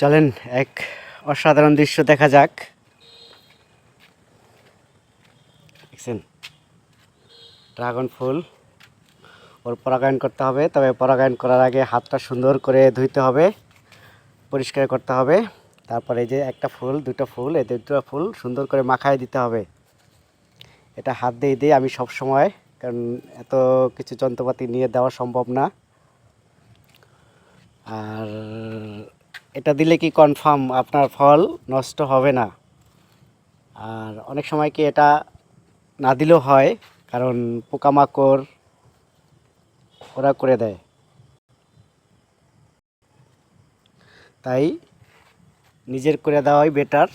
চলেন এক অসাধারণ দৃশ্য দেখা যাক। দেখছেন? ড্রাগন ফুল। ওর পরাগায়ন করতে হবে, তবে পরাগায়ন করার আগে হাতটা সুন্দর করে ধুইতে হবে, পরিষ্কার করতে হবে। তারপরে যে একটা ফুল, দুটো ফুল, এই দুটো ফুল সুন্দর করে মাখায় দিতে হবে। এটা হাত দিয়ে দিয়ে আমি সব সময়, কারণ এত কিছু যন্ত্রপাতি নিয়ে দেওয়া সম্ভব না। আর এটা দিলে কি কনফার্ম আপনার ফল নষ্ট হবে না? আর অনেক সময় কি এটা না দিলেও হয়, কারণ পোকামাকড় ওরা করে দেয়। তাই নিজের করে দেওয়াই বেটার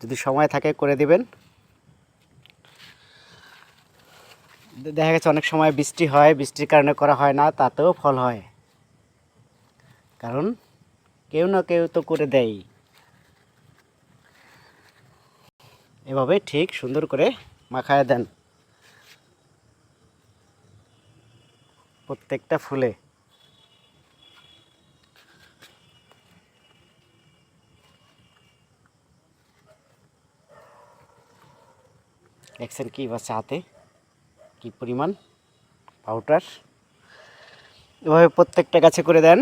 যদি সময় থাকে করে দিবেন। দেখা গেছে অনেক সময় বৃষ্টি হয়, বৃষ্টির কারণে করা হয় না, তাতেও ফল হয়। কারণ কেউ না কেউ তো করে দেয় এভাবে ঠিক সুন্দর করে মাখায় দেন। প্রত্যেকটা ফুলে। দেখছেন কি বাচ্চা হাতে কি পরিমাণ পাউডার এভাবে প্রত্যেকটা গাছে করে দেন।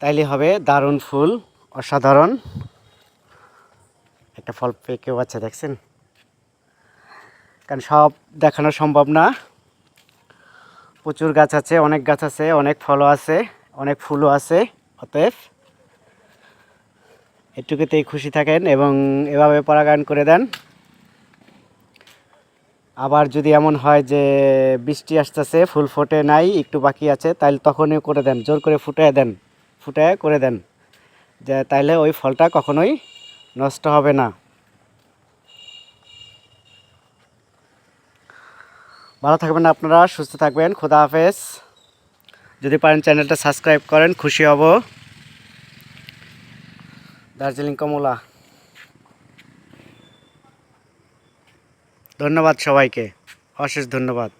তাইলে হবে দারুণ ফুল, অসাধারণ। একটা ফল পেকেও আছে, দেখছেন? কারণ সব দেখানো সম্ভব না। প্রচুর গাছ আছে, অনেক গাছ আছে, অনেক ফলও আছে, অনেক ফুলও আছে, অতএব এটুকুতেই খুশি থাকেন এবং এভাবে পরাগায়ন করে দেন। আবার যদি এমন হয় যে বৃষ্টি আসতেছে, ফুল ফোটে নাই, একটু বাকি আছে তাহলে তখনই করে দেন, জোর করে ফুটে দেন। ফুটায় করে দেন। যে তাইলে ওই ফলটা কখনোই নষ্ট হবে না। ভালো থাকবেন আপনারা, সুস্থ থাকবেন, খোদা হাফেজ। যদি পারেন চ্যানেলটা সাবস্ক্রাইব করেন, খুশি হব। দার্জিলিং কমলা। ধন্যবাদ সবাইকে, অশেষ ধন্যবাদ।